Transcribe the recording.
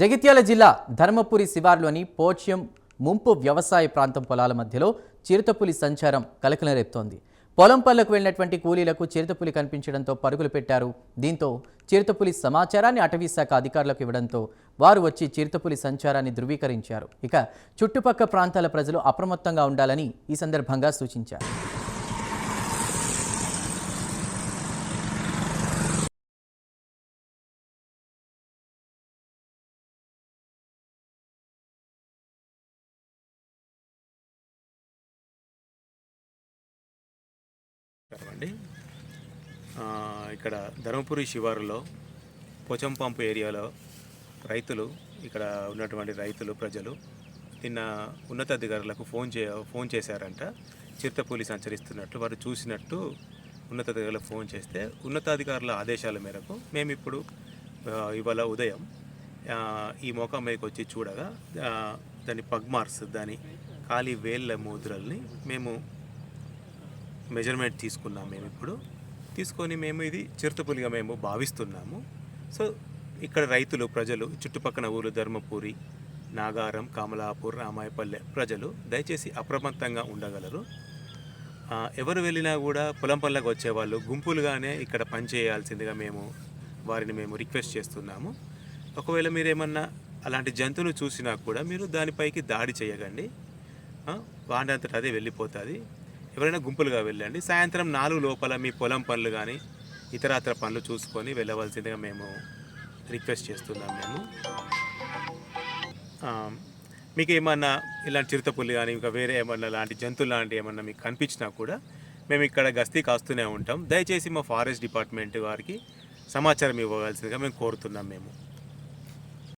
జగిత్యాల జిల్లా ధర్మపురి శివార్లోని పోచ్యం ముంపు వ్యవసాయ ప్రాంతం పొలాల మధ్యలో చిరుతపులి సంచారం కలకలం రేపుతోంది పొలం పనులకు వెళ్ళినటువంటి కూలీలకు చిరుతపులి కనిపించడంతో పరుగులు పెట్టారు. దీంతో చిరుతపులి సమాచారాన్ని అటవీ శాఖ అధికారులకు ఇవ్వడంతో వారు వచ్చి చిరుతపులి సంచారాన్ని ధృవీకరించారు. ఇక చుట్టుపక్క ప్రాంతాల ప్రజలు అప్రమత్తంగా ఉండాలని ఈ సందర్భంగా సూచించారు. అండి ఇక్కడ ధర్మపురి శివారులో పోచంపంపు ఏరియాలో రైతులు ఇక్కడ ఉన్నటువంటి రైతులు ప్రజలు నిన్న ఉన్నతాధికారులకు ఫోన్ చే ఫోన్ చేశారంట. చిరుతపులి సంచరిస్తున్నట్టు వారు చూసినట్టు ఉన్నతాధికారులకు ఫోన్ చేస్తే ఉన్నతాధికారుల ఆదేశాల మేరకు మేము ఇప్పుడు ఇవాళ ఉదయం ఈ మొఖం మీదకి వచ్చి చూడగా దాని పగ్మార్స్ దాని ఖాళీ వేళ్ళ ముద్రల్ని మేము మెజర్మెంట్ తీసుకున్నాం మేము ఇప్పుడు. తీసుకొని మేము ఇది చిరుతపులిగా మేము భావిస్తున్నాము. సో ఇక్కడ రైతులు ప్రజలు చుట్టుపక్కల ఊరు ధర్మపురి నాగారం కమలాపూర్ రామాయపల్లె ప్రజలు దయచేసి అప్రమత్తంగా ఉండగలరు. ఎవరు వెళ్ళినా కూడా పొలం పనులకు వచ్చేవాళ్ళు గుంపులుగానే ఇక్కడ పని చేయాల్సిందిగా మేము వారిని మేము రిక్వెస్ట్ చేస్తున్నాము. ఒకవేళ మీరేమన్నా అలాంటి జంతువును చూసినా కూడా మీరు దానిపైకి దాడి చేయకండి. ఆ, వాడంతట అదే వెళ్ళిపోతుంది. ఎవరైనా గుంపులుగా వెళ్ళండి. సాయంత్రం నాలుగు లోపల మీ పొలం పనులు కానీ ఇతరత్ర పనులు చూసుకొని వెళ్ళవలసిందిగా మేము రిక్వెస్ట్ చేస్తున్నాం మేము. మీకు ఏమన్నా ఇలాంటి చిరుతపుల్లి కానీ ఇంకా వేరే ఏమన్నా లాంటి జంతువులు లాంటి ఏమన్నా మీకు కనిపించినా కూడా మేము ఇక్కడ గస్తీ కాస్తూనే ఉంటాం. దయచేసి మా ఫారెస్ట్ డిపార్ట్మెంట్ వారికి సమాచారం ఇవ్వవలసిందిగా మేము కోరుతున్నాం మేము.